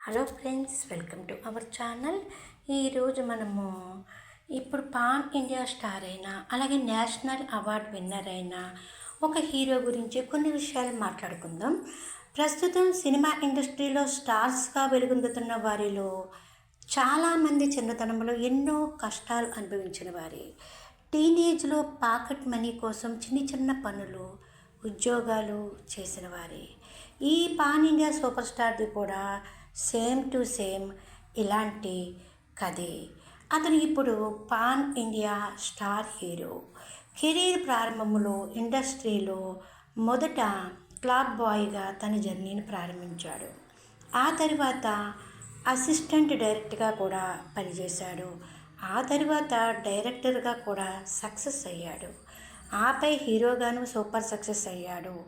Hello friends welcome to our channel. ఈరోజు మనము ఇప్పుడు పాన్ ఇండియా స్టార్ అయిన అలాగే నేషనల్ అవార్డ్ విన్నర్ అయిన ఒక హీరో గురించి కొన్ని విషయాలు మాట్లాడుకుందాం. ప్రస్తుతం సినిమా ఇండస్ట్రీలో స్టార్స్గా వెలుగొందుతున్న వారిలో చాలామంది చిన్నతనంలో ఎన్నో కష్టాలు అనుభవించిన వారే. టీనేజ్లో పాకెట్ మనీ కోసం చిన్న చిన్న పనులు ఉద్యోగాలు చేసిన వారే. ఈ పాన్ ఇండియా సూపర్ స్టార్ది కూడా సేమ్ టు సేమ్ ఇలాంటి కథే. అతను ఇప్పుడు pan India star hero. Career ప్రారంభంలో ఇండస్ట్రీలో మొదట క్లాబ్ బాయ్గా తన జర్నీని ప్రారంభించాడు. ఆ తర్వాత అసిస్టెంట్ డైరెక్టర్గా కూడా పనిచేశాడు. ఆ తర్వాత డైరెక్టర్గా కూడా సక్సెస్ అయ్యాడు. ఆపై హీరోగాను సూపర్ సక్సెస్ అయ్యాడు.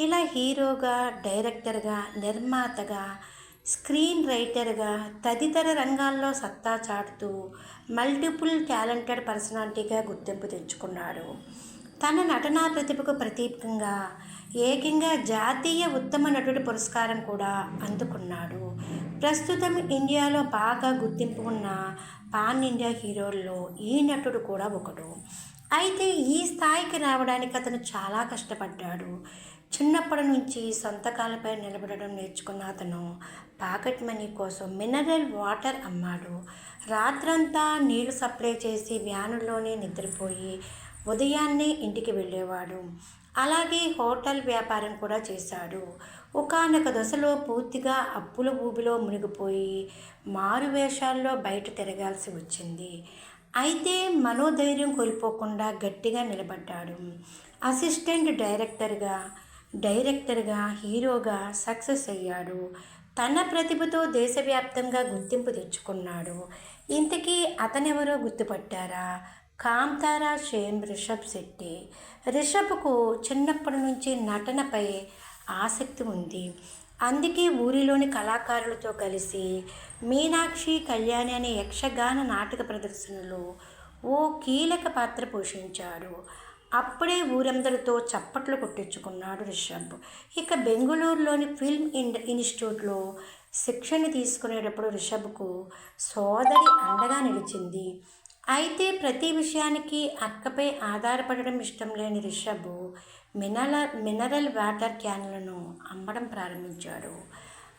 ఇలా హీరోగా డైరెక్టర్గా నిర్మాతగా స్క్రీన్ రైటర్గా తదితర రంగాల్లో సత్తా చాటుతూ మల్టిపుల్ టాలెంటెడ్ పర్సనాలిటీగా గుర్తింపు తెచ్చుకున్నాడు. తన నటనా ప్రతిభకు ప్రతీకంగా ఏకంగా జాతీయ ఉత్తమ నటుడి పురస్కారం కూడా అందుకున్నాడు. ప్రస్తుతం ఇండియాలో బాగా గుర్తింపు ఉన్న పాన్ ఇండియా హీరోల్లో ఈ నటుడు కూడా ఒకడు. అయితే ఈ స్థాయికి రావడానికి అతను చాలా కష్టపడ్డాడు. చిన్నప్పటి నుంచి సంతకాలపై నిలబడడం నేర్చుకున్న అతను పాకెట్ మనీ కోసం మినరల్ వాటర్ అమ్మాడు. రాత్రంతా నీళ్ళు సప్లై చేసి వ్యానుల్లోనే నిద్రపోయి ఉదయాన్నే ఇంటికి వెళ్ళేవాడు. అలాగే హోటల్ వ్యాపారం కూడా చేశాడు. ఒకనొక దశలో పూర్తిగా అప్పుల ఊబిలో మునిగిపోయి మారు వేషాల్లో బయట తిరగాల్సి వచ్చింది. అయితే మనోధైర్యం కోల్పోకుండా గట్టిగా నిలబడ్డాడు. అసిస్టెంట్ డైరెక్టర్గా డైరెక్టర్గా హీరోగా సక్సెస్ అయ్యాడు. తన ప్రతిభతో దేశవ్యాప్తంగా గుర్తింపు తెచ్చుకున్నాడు. ఇంతకీ అతనెవరో గుర్తుపట్టారా? కాంతారా షేమ్ రిషబ్ శెట్టి. రిషబ్కు చిన్నప్పటి నుంచి నటనపై ఆసక్తి ఉంది. అందుకే ఊరిలోని కళాకారులతో కలిసి మీనాక్షి కళ్యాణి అనే యక్షగాన నాటక ప్రదర్శనలో ఓ కీలక పాత్ర పోషించాడు. అప్పుడే ఊరందరితో చప్పట్లు కొట్టించుకున్నాడు రిషబ్. ఇక బెంగళూరులోని ఫిల్మ్ ఇన్ ఇన్స్టిట్యూట్లో శిక్షణ తీసుకునేటప్పుడు రిషబ్కు సోదరి అండగా నిలిచింది. అయితే ప్రతి విషయానికి అక్కపై ఆధారపడడం ఇష్టం లేని రిషబ్ మినరల్ మినరల్ వాటర్ క్యాన్లను అమ్మడం ప్రారంభించాడు.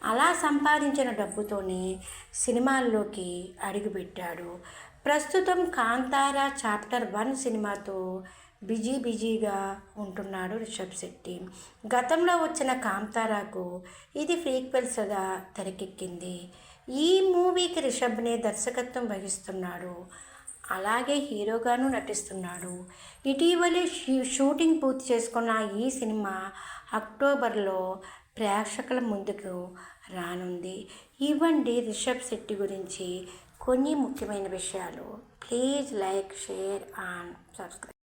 అలా సంపాదించిన డబ్బుతోనే సినిమాల్లోకి అడుగుపెట్టాడు. ప్రస్తుతం కాంతారా చాప్టర్ వన్ సినిమాతో బిజీ బిజీగా ఉంటున్నాడు రిషబ్ శెట్టి. గతంలో వచ్చిన కాంతారాకు ఇది ఫ్రీక్వెల్స్గా తెరకెక్కింది. ఈ మూవీకి రిషబ్నే దర్శకత్వం వహిస్తున్నాడు. అలాగే హీరోగాను నటిస్తున్నాడు. ఇటీవలే షూటింగ్ పూర్తి చేసుకున్న ఈ సినిమా అక్టోబర్లో ప్రేక్షకుల ముందుకు రానుంది. ఇవ్వండి రిషబ్ శెట్టి గురించి కొన్ని ముఖ్యమైన విషయాలు. Please like share and subscribe.